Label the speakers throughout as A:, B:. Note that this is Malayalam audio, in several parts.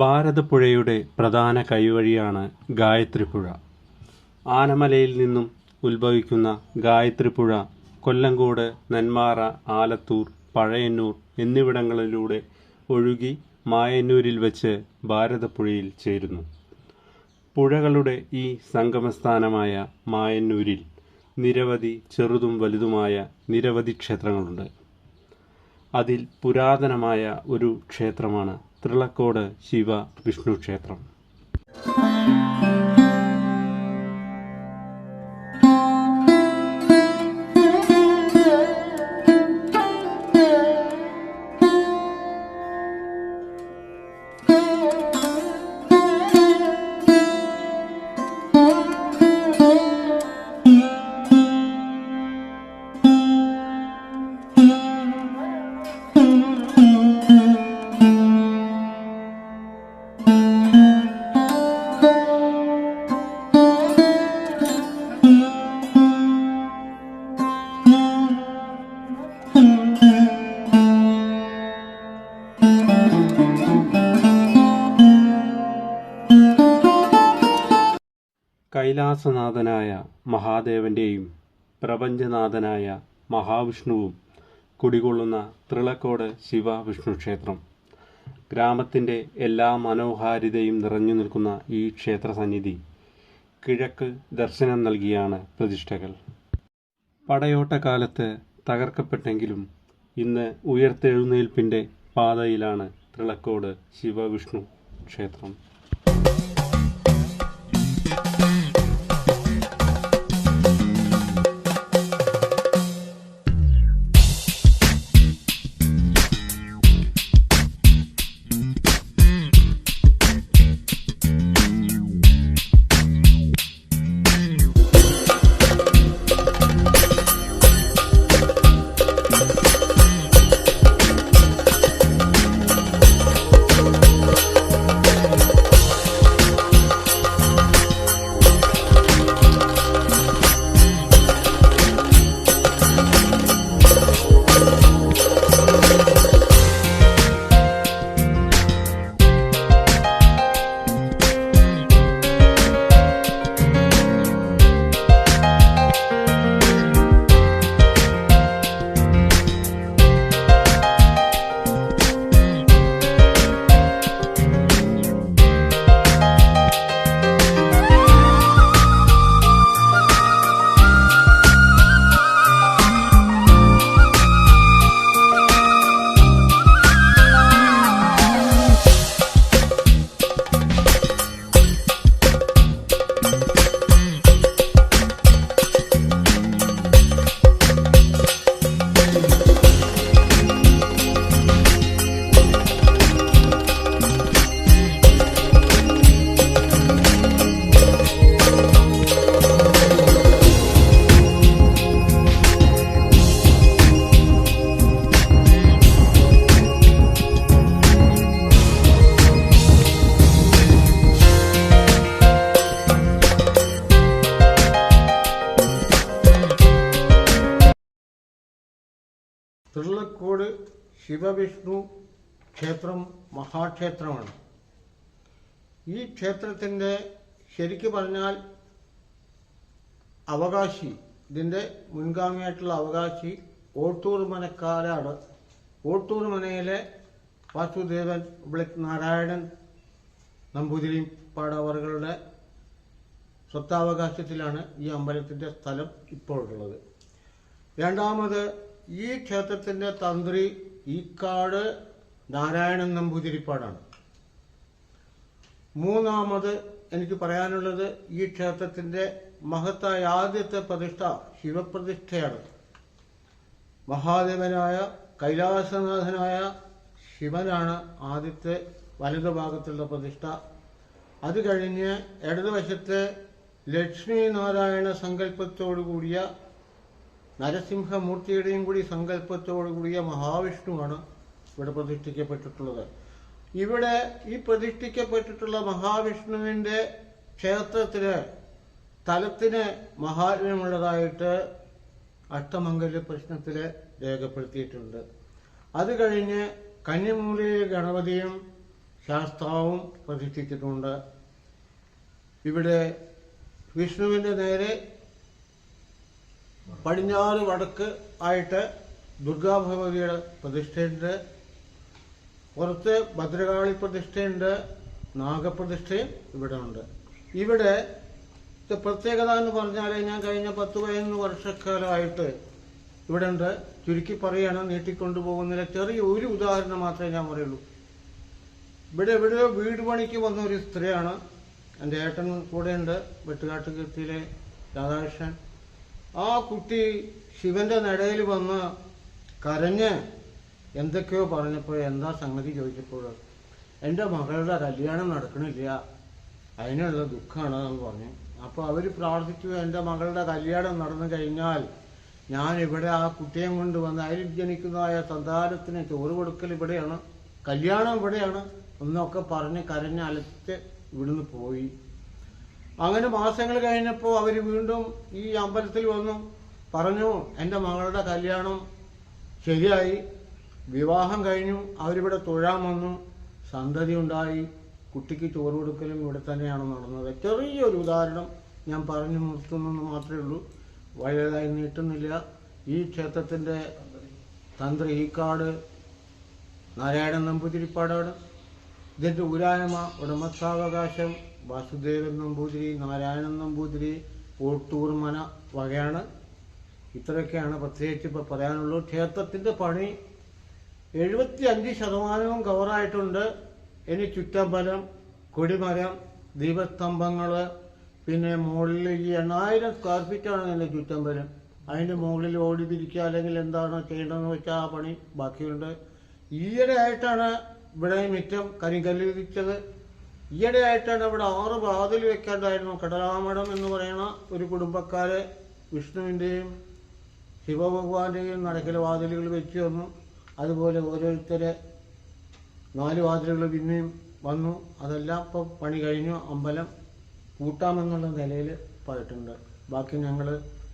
A: ഭാരതപ്പുഴയുടെ പ്രധാന കൈവഴിയാണ് ഗായത്രിപ്പുഴ. ആനമലയിൽ നിന്നും ഉത്ഭവിക്കുന്ന ഗായത്രിപ്പുഴ കൊല്ലങ്കോട് നെന്മാറ ആലത്തൂർ പഴയന്നൂർ എന്നിവിടങ്ങളിലൂടെ ഒഴുകി മായന്നൂരിൽ വച്ച് ഭാരതപ്പുഴയിൽ ചേരുന്നു. പുഴകളുടെ ഈ സംഗമസ്ഥാനമായ മായന്നൂരിൽ നിരവധി ചെറുതും വലുതുമായ നിരവധി ക്ഷേത്രങ്ങളുണ്ട്. അതിൽ പുരാതനമായ ഒരു ക്ഷേത്രമാണ് തൃളക്കോട് ശിവ വിഷ്ണു ക്ഷേത്രം. കൈലാസനാഥനായ മഹാദേവന്റെയും പ്രപഞ്ചനാഥനായ മഹാവിഷ്ണുവും കുടികൊള്ളുന്ന തൃളക്കോട് ശിവ വിഷ്ണു ക്ഷേത്രം ഗ്രാമത്തിന്റെ എല്ലാ മനോഹാരിതയും നിറഞ്ഞു നിൽക്കുന്ന ഈ ക്ഷേത്ര സന്നിധി കിഴക്ക് ദർശനം നൽകിയാണ് പ്രതിഷ്ഠകൾ. പടയോട്ടക്കാലത്ത് തകർക്കപ്പെട്ടെങ്കിലും ഇന്ന് ഉയർത്തെഴുന്നേൽപ്പിന്റെ പാതയിലാണ് തൃളക്കോട് ശിവവിഷ്ണു ക്ഷേത്രം
B: തുള്ളക്കോട് ശിവവിഷ്ണു ക്ഷേത്രം മഹാക്ഷേത്രമാണ്. ഈ ക്ഷേത്രത്തിന്റെ ശരിക്കു പറഞ്ഞാൽ അവകാശി ഇതിന്റെ മുൻഗാമിയായിട്ടുള്ള അവകാശി ഓട്ടൂർ മനക്കാരാണ്. ഓട്ടൂർ മനയിലെ വാസുദേവൻ വിളിക് നാരായണൻ നമ്പൂതിരി പാടവറുകളുടെ സ്വത്താവകാശത്തിലാണ് ഈ അമ്പലത്തിന്റെ സ്ഥലം ഇപ്പോൾ ഉള്ളത് രണ്ടാമത് ഈ ക്ഷേത്രത്തിന്റെ തന്ത്രി ഈക്കാട് നാരായണൻ നമ്പൂതിരിപ്പാടാണ് മൂന്നാമത് എനിക്ക് പറയാനുള്ളത് ഈ ക്ഷേത്രത്തിന്റെ മഹത്തായ ആദ്യത്തെ പ്രതിഷ്ഠ ശിവപ്രതിഷ്ഠയാണ്. മഹാദേവനായ കൈലാസനാഥനായ ശിവനാണ് ആദ്യത്തെ വലതുഭാഗത്തുള്ള പ്രതിഷ്ഠ. അത് കഴിഞ്ഞ് ഇടതുവശത്ത് ലക്ഷ്മി നാരായണ സങ്കല്പത്തോടു കൂടിയ നരസിംഹമൂർത്തിയുടെയും കൂടി സങ്കല്പത്തോടു കൂടിയ മഹാവിഷ്ണുവാണ് ഇവിടെ പ്രതിഷ്ഠിക്കപ്പെട്ടിട്ടുള്ളത്. ഇവിടെ ഈ പ്രതിഷ്ഠിക്കപ്പെട്ടിട്ടുള്ള മഹാവിഷ്ണുവിന്റെ ക്ഷേത്രത്തിന് തലത്തിന് മഹാത്മ്യമുള്ളതായിട്ട് അഷ്ടമംഗല പ്രശ്നത്തിൽ രേഖപ്പെടുത്തിയിട്ടുണ്ട്. അത് കഴിഞ്ഞ് കന്നിമൂലയിൽ ഗണപതിയും ശാസ്താവും പ്രതിഷ്ഠിച്ചിട്ടുണ്ട്. ഇവിടെ വിഷ്ണുവിന്റെ നേരെ പടിഞ്ഞാറ് വടക്ക് ആയിട്ട് ദുർഗാ ഭഗവതിയുടെ പ്രതിഷ്ഠയുണ്ട്. പുറത്ത് ഭദ്രകാളി പ്രതിഷ്ഠയുണ്ട്. നാഗപ്രതിഷ്ഠയും ഇവിടെ ഉണ്ട് ഇവിടെ പ്രത്യേകത എന്ന് പറഞ്ഞാൽ ഞാൻ കഴിഞ്ഞ പത്ത് പതിനൊന്ന് വർഷക്കാലമായിട്ട് ഇവിടെ ഉണ്ട് ചുരുക്കി പറയാണ് നീട്ടിക്കൊണ്ടു പോകുന്നില്ല ചെറിയ ഒരു ഉദാഹരണം മാത്രമേ ഞാൻ പറയുള്ളൂ. ഇവിടെ ഇവിടെ വീട് പണിക്ക് വന്ന ഒരു സ്ത്രീയാണ്. എന്റെ ഏട്ടൻ കൂടെയുണ്ട് വെട്ടുകാട്ട് കീർത്തിയിലെ രാധാകൃഷ്ണൻ. ആ കുട്ടി ശിവന്റെ നടയിൽ വന്ന് കരഞ്ഞ് എന്തൊക്കെയോ പറഞ്ഞപ്പോൾ എന്താ സംഗതി ചോദിച്ചപ്പോൾ എന്റെ മകളുടെ കല്യാണം നടക്കണില്ല. അതിനുള്ള ദുഃഖമാണ് എന്ന് പറഞ്ഞു. അപ്പോൾ അവർ പ്രാർത്ഥിച്ചു എന്റെ മകളുടെ കല്യാണം നടന്നു കഴിഞ്ഞാൽ ഞാൻ ഇവിടെ ആ കുട്ടിയെ കൊണ്ട് വന്ന് അതിൽ ജനിക്കുന്നതായ സന്താനത്തിന് ചോറ് കൊടുക്കൽ ഇവിടെയാണ് കല്യാണം ഇവിടെയാണ് എന്നൊക്കെ പറഞ്ഞ് കരഞ്ഞ് അലച്ച് ഇവിടുന്ന് പോയി. അങ്ങനെ മാസങ്ങൾ കഴിഞ്ഞപ്പോൾ അവർ വീണ്ടും ഈ അമ്പലത്തിൽ വന്നു. പറഞ്ഞു എന്റെ മകളുടെ കല്യാണം ശരിയായി. വിവാഹം കഴിഞ്ഞു. അവരിവിടെ തൊഴാൻ വന്നു. സന്തതി ഉണ്ടായി. കുട്ടിക്ക് ചോറ് കൊടുക്കലും ഇവിടെ തന്നെയാണ് നടന്നത്. ചെറിയൊരു ഉദാഹരണം ഞാൻ പറഞ്ഞു നിർത്തുന്നെന്ന് മാത്രമേ ഉള്ളൂ. വലുതായി നീട്ടുന്നില്ല. ഈ ക്ഷേത്രത്തിന്റെ തന്ത്രി ഈക്കാട് നാരായണൻ നമ്പൂതിരിപ്പാടാണ്. ഇതിന്റെ ഉരായ്മ ഉടമസ്ഥാവകാശം വാസുദേവൻ നമ്പൂതിരി നാരായണൻ നമ്പൂതിരി കോട്ടൂർ മന വകയാണ്. ഇത്രയൊക്കെയാണ് പ്രത്യേകിച്ച് ഇപ്പോൾ പറയാനുള്ളൂ. ക്ഷേത്രത്തിന്റെ പണി എഴുപത്തി അഞ്ച് ശതമാനവും കവറായിട്ടുണ്ട്. ഇനി ചുറ്റമ്പലം കൊടിമരം ദീപസ്തംഭങ്ങൾ പിന്നെ മുകളിൽ ഈ എണ്ണായിരം സ്ക്വയർ ഫീറ്റാണ് എന്റെ ചുറ്റമ്പലം. അതിന്റെ മുകളിൽ ഓടി തിരിക്കുക അല്ലെങ്കിൽ എന്താണ് ചെയ്യേണ്ടതെന്ന് വെച്ചാൽ ആ പണി ബാക്കിയുണ്ട്. ഈയിടെ ആയിട്ടാണ് ഇവിടെ മിറ്റം കരിങ്കല്ല് വിരിച്ചത് ഈയിടെ ആയിട്ടാണ് ഇവിടെ ആറ് വാതിൽ വെക്കാണ്ടായിരുന്നു. കടലാമഠം എന്ന് പറയുന്ന ഒരു കുടുംബക്കാരെ വിഷ്ണുവിന്റെയും ശിവഭഗവാന്റെയും നടക്കൽ വാതിലുകൾ വെച്ച് വന്നു അതുപോലെ ഓരോരുത്തരെ നാല് വാതിലുകൾ പിന്നെയും വന്നു. അതെല്ലാം ഇപ്പോൾ പണി കഴിഞ്ഞു. അമ്പലം കൂട്ടാമെന്നുള്ള നിലയിൽ പോയിട്ടുണ്ട്. ബാക്കി ഞങ്ങൾ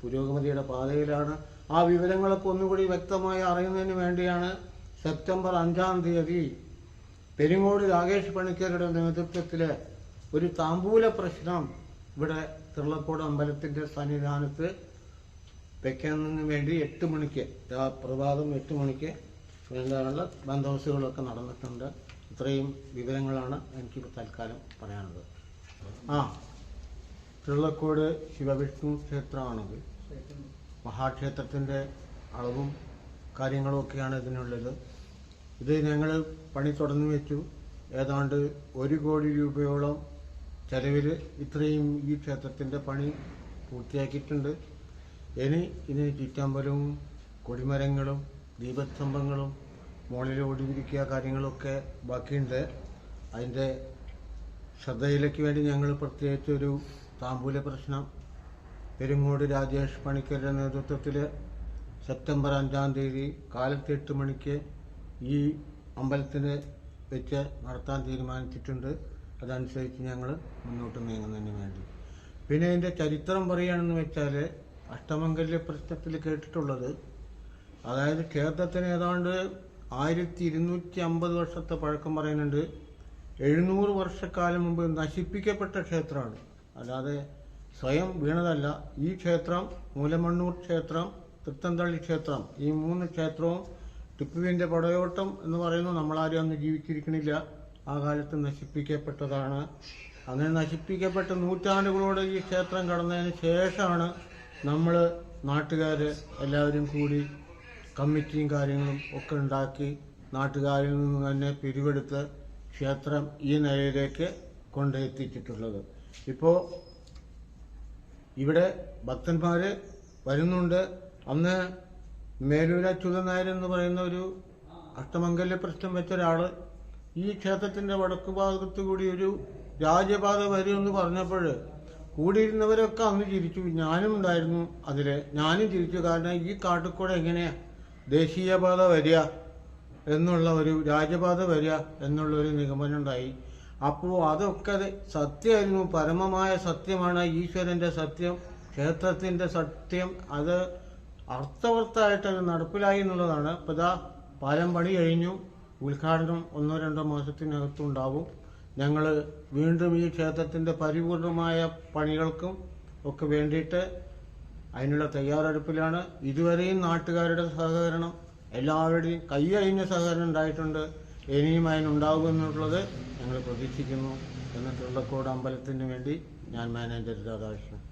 B: പുരോഗമതിയുടെ പാതയിലാണ്. ആ വിവരങ്ങളൊക്കെ ഒന്നുകൂടി വ്യക്തമായി അറിയുന്നതിന് വേണ്ടിയാണ് സെപ്റ്റംബർ അഞ്ചാം തീയതി പെരിങ്ങോട് രാകേഷ് പണിക്കരുടെ നേതൃത്വത്തിൽ ഒരു താമ്പൂല പ്രശ്നം ഇവിടെ തിരുളക്കോട് അമ്പലത്തിന്റെ സന്നിധാനത്ത് വെക്കുന്നതിന് വേണ്ടി എട്ട് മണിക്ക് പ്രഭാതം എട്ട് മണിക്ക് വേണ്ടാനുള്ള ബന്ധോസുകളൊക്കെ നടന്നിട്ടുണ്ട്. ഇത്രയും വിവരങ്ങളാണ് എനിക്ക് തൽക്കാലം പറയാനുള്ളത്. ആ തിരുളക്കോട് ശിവവിഷ്ണു ക്ഷേത്രമാണത്. മഹാക്ഷേത്രത്തിന്റെ അളവും കാര്യങ്ങളും ഒക്കെയാണ് ഇതിനുള്ളത്. ഇത് ഞങ്ങൾ പണി തുടങ്ങി വെച്ചു. ഏതാണ്ട് ഒരു കോടി രൂപയോളം ചെലവിൽ ഇത്രയും ഈ ക്ഷേത്രത്തിന്റെ പണി പൂർത്തിയാക്കിയിട്ടുണ്ട്. ഇനി ഇതിന് ചുറ്റമ്പലവും കൊടിമരങ്ങളും ദീപസ്തംഭങ്ങളും മുകളിൽ ഓടിയിരിക്കുക കാര്യങ്ങളൊക്കെ ബാക്കിയുണ്ട്. അതിന്റെ ശ്രദ്ധയിലേക്ക് വേണ്ടി ഞങ്ങൾ പ്രത്യേകിച്ച് ഒരു താമ്പൂല പ്രശ്നം. പെരുങ്ങോട് രാജേഷ് പണിക്കരുടെ നേതൃത്വത്തിൽ സെപ്റ്റംബർ അഞ്ചാം തീയതി കാലത്ത് എട്ട് മണിക്ക് ഈ അമ്പലത്തിന് വെച്ച് നടത്താൻ തീരുമാനിച്ചിട്ടുണ്ട്. അതനുസരിച്ച് ഞങ്ങൾ മുന്നോട്ട് നീങ്ങുന്നതിന് വേണ്ടി. പിന്നെ ഇതിന്റെ ചരിത്രം പറയുകയാണെന്ന് വെച്ചാൽ അഷ്ടമംഗല്യ പ്രശ്നത്തിൽ കേട്ടിട്ടുള്ളത്. അതായത് ക്ഷേത്രത്തിന് ഏതാണ്ട് ആയിരത്തി ഇരുന്നൂറ്റി അമ്പത് വർഷത്തെ പഴക്കം പറയുന്നുണ്ട്. എഴുന്നൂറ് വർഷക്കാലം മുമ്പ് നശിപ്പിക്കപ്പെട്ട ക്ഷേത്രമാണ്. അല്ലാതെ സ്വയം വീണതല്ല. ഈ ക്ഷേത്രം മൂലമണ്ണൂർ ക്ഷേത്രം തൃത്തന്തള്ളി ക്ഷേത്രം ഈ മൂന്ന് ക്ഷേത്രവും ടിപ്പുവിന്റെ പടയോട്ടം എന്ന് പറയുന്നത് നമ്മളാരും അന്ന് ജീവിച്ചിരിക്കണില്ല. ആ കാലത്ത് നശിപ്പിക്കപ്പെട്ടതാണ്. അങ്ങനെ നശിപ്പിക്കപ്പെട്ട നൂറ്റാണ്ടുകളോടെ ഈ ക്ഷേത്രം കടന്നതിന് ശേഷമാണ് നമ്മൾ നാട്ടുകാർ എല്ലാവരും കൂടി കമ്മിറ്റിയും കാര്യങ്ങളും ഒക്കെ ഉണ്ടാക്കി നാട്ടുകാരിൽ നിന്ന് തന്നെ പിരിവെടുത്ത് ക്ഷേത്രം ഈ നിലയിലേക്ക് കൊണ്ടെത്തിച്ചിട്ടുള്ളത്. ഇപ്പോൾ ഇവിടെ ഭക്തന്മാർ വരുന്നുണ്ട്. അന്ന് മേലൂർ അച്യുതൻ നായർ എന്ന് പറയുന്ന ഒരു അഷ്ടമംഗല്യ പ്രശ്നം വെച്ച ഒരാൾ ഈ ക്ഷേത്രത്തിന്റെ വടക്ക് ഭാഗത്ത് കൂടി ഒരു രാജപാത വരുമെന്ന് പറഞ്ഞപ്പോൾ കൂടിയിരുന്നവരൊക്കെ അന്ന് ചിരിച്ചു. ഞാനും ഉണ്ടായിരുന്നു അതിൽ. ഞാനും ചിരിച്ചു. കാരണം ഈ കാട്ടിക്കൂടെ എങ്ങനെയാ? ദേശീയപാത വരിക എന്നുള്ള ഒരു രാജപാത വരിക എന്നുള്ള ഒരു നിഗമനം ഉണ്ടായി അപ്പോൾ അതൊക്കെ അത് സത്യമായിരുന്നു. പരമമായ സത്യമാണ്. ഈശ്വരന്റെ സത്യം ക്ഷേത്രത്തിന്റെ സത്യം അത് അർത്ഥവത്തായിട്ട് അത് നടപ്പിലായി എന്നുള്ളതാണ്. ഇപ്പൊ ഇതാ പാലം പണി കഴിഞ്ഞു. ഉദ്ഘാടനം ഒന്നോ രണ്ടോ മാസത്തിനകത്തുണ്ടാവും ഞങ്ങൾ വീണ്ടും ഈ ക്ഷേത്രത്തിന്റെ പരിപൂർണമായ പണികൾക്കും ഒക്കെ വേണ്ടിയിട്ട് അതിനുള്ള തയ്യാറെടുപ്പിലാണ്. ഇതുവരെയും നാട്ടുകാരുടെ സഹകരണം എല്ലാവരുടെയും കൈയഴിഞ്ഞ സഹകരണം ഉണ്ടായിട്ടുണ്ട്. ഇനിയും അതിനുണ്ടാകുമെന്നുള്ളത് ഞങ്ങൾ പ്രതീക്ഷിക്കുന്നു. എന്നിട്ടുള്ള കോട് അമ്പലത്തിന് വേണ്ടി ഞാൻ മാനേജർ രാധാകൃഷ്ണൻ.